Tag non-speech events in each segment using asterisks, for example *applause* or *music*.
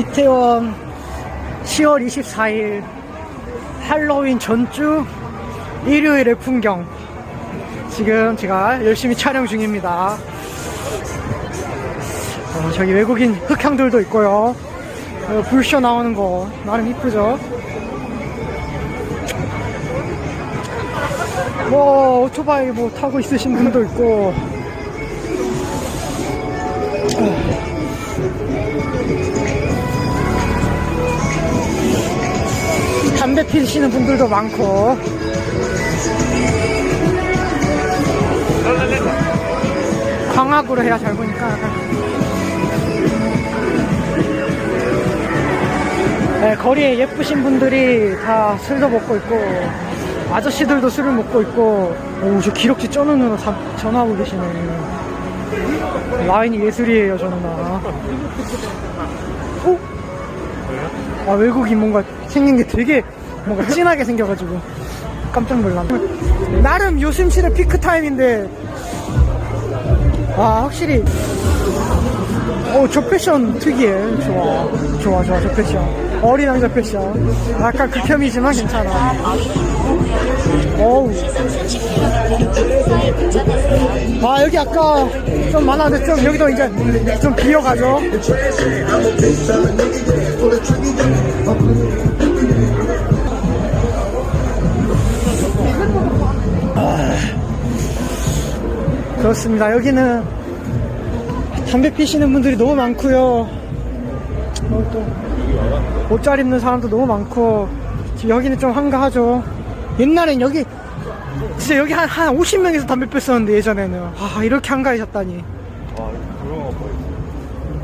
이태원 10월 24일 할로윈 전주 일요일의 풍경. 지금 제가 열심히 촬영 중입니다. 어, 저기 외국인 흑향들도 있고요. 어, 불쇼 나오는 거 나름 이쁘죠? 뭐 오토바이 뭐 타고 있으신 분도 있고 담배 피시는 분들도 많고. 광학으로 해야 잘 보니까. 네, 거리에 예쁘신 분들이 다 술도 먹고 있고 아저씨들도 술을 먹고 있고 오저 기럭지 다 전화하고 계시네. 라인이 예술이에요 저 누나 어? 아 외국인 뭔가 생긴 게 되게 뭔가 진하게 생겨가지고 깜짝 놀랐네. 나름 요즘실의 피크 타임인데 아 확실히 어저 패션 특이해. 좋아. 좋아 좋아 저 패션. 어린 왕자 패션. 약간 극혐이지만 괜찮아. 어우. 아 여기 아까 좀 많았는데 좀 여기도 이제 좀 비어가죠 그렇습니다. 여기는 담배 피시는 분들이 너무 많고요. 어, 또옷잘 입는 사람도 너무 많고 지금 여기는 좀 한가하죠. 옛날엔 여기 진짜 여기 한, 한 50명에서 담배 폈었는데 예전에는 아 이렇게 한가해졌다니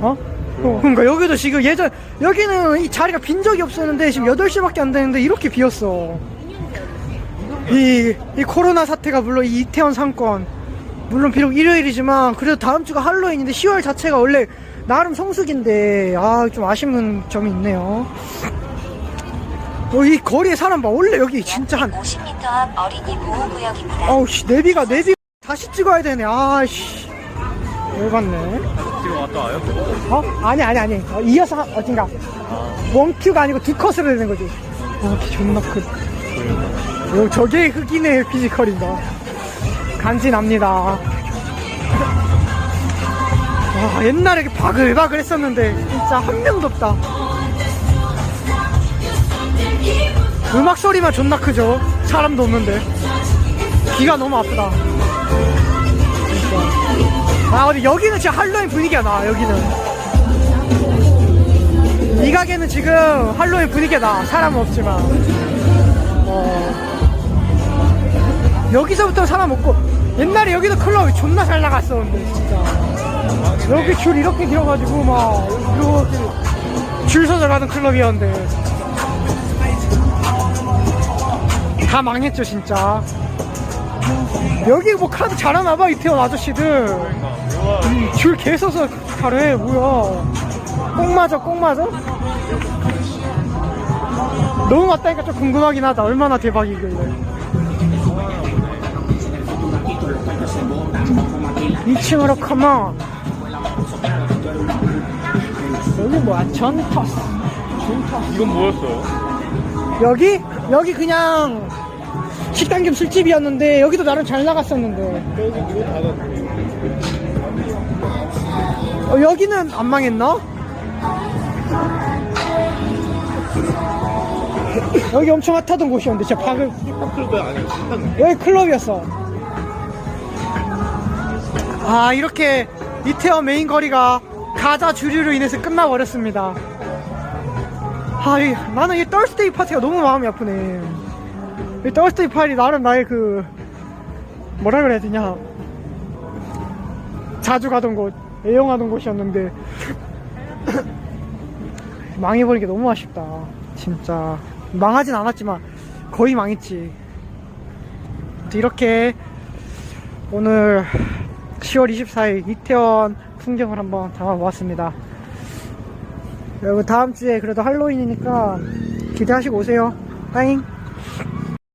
어? 어, 그러니까 여기도 지금 예전 여기는 이 자리가 빈 적이 없었는데 지금 8시밖에 안 되는데 이렇게 비었어 이, 이 코로나 사태가 물론 이 이태원 상권 물론 비록 일요일이지만 그래도 다음 주가 할로윈인데 10월 자체가 원래 나름 성수기인데 아 좀 아쉬운 점이 있네요. 어, 이 거리에 사람 봐. 원래 여기 진짜 한 50m 앞 어린이 보호구역입니다. 어우 씨 내비가 내비 다시 찍어야 되네. 아씨. 열받네? 지금 왔다 와요? 어? 아니 아니 아니. 어, 이어서 한- 어딘가 원큐가 아니고 두 컷으로 되는 거지. 어키 존나 크 오, 저게 흑인의 피지컬인가 간지납니다. 와 옛날에 바글바글 했었는데 진짜 한 명도 없다. 음악 소리만 존나 크죠? 사람도 없는데. 귀가 너무 아프다. 진짜. 아 근데 여기는 진짜 할로윈 분위기가 나 여기는. 이 가게는 지금 할로윈 분위기가 나 사람은 없지만. 어. 여기서부터 사람 없고 옛날에 여기도 클럽이 존나 잘 나갔었는데 진짜. 여기 줄 이렇게 길어가지고 막 이렇게 줄 서서 가는 클럽이었는데. 다 망했죠 진짜. 여기 뭐 카드 잘하나봐 이태원 아저씨들. 음, 줄 개 서서 잘해 뭐야. 꼭 맞아 꼭 맞아? 너무 맞다니까 좀 궁금하긴 하다. 얼마나 대박이길래 2층으로 컴온 여기 뭐야 전터스 전터스 이건 뭐였어요? 여기? 여기 그냥 식당 겸 술집이었는데 여기도 나름 잘 나갔었는데 여기 이거 닫았네. 어, 여기는 안 망했나? 여기 엄청 핫하던 곳이었는데 진짜 박을 클럽이 아니고 식당. 여기 클럽이었어 아 이렇게 이태원 메인 거리가 가자 주류로 인해서 끝나버렸습니다. 아 이, 나는 이 떨스데이 파티가 너무 마음이 아프네. 이 떨스데이 파티 나름 나의 그 뭐라 그래야 되냐. 자주 가던 곳 애용하던 곳이었는데 *coughs* 망해버린 게 너무 아쉽다. 진짜. 망하진 않았지만 거의 망했지. 이렇게 오늘 10월 24일 이태원 풍경을 한번 담아보았습니다. 여러분 다음 주에 그래도 할로윈이니까 기대하시고 오세요. 빠잉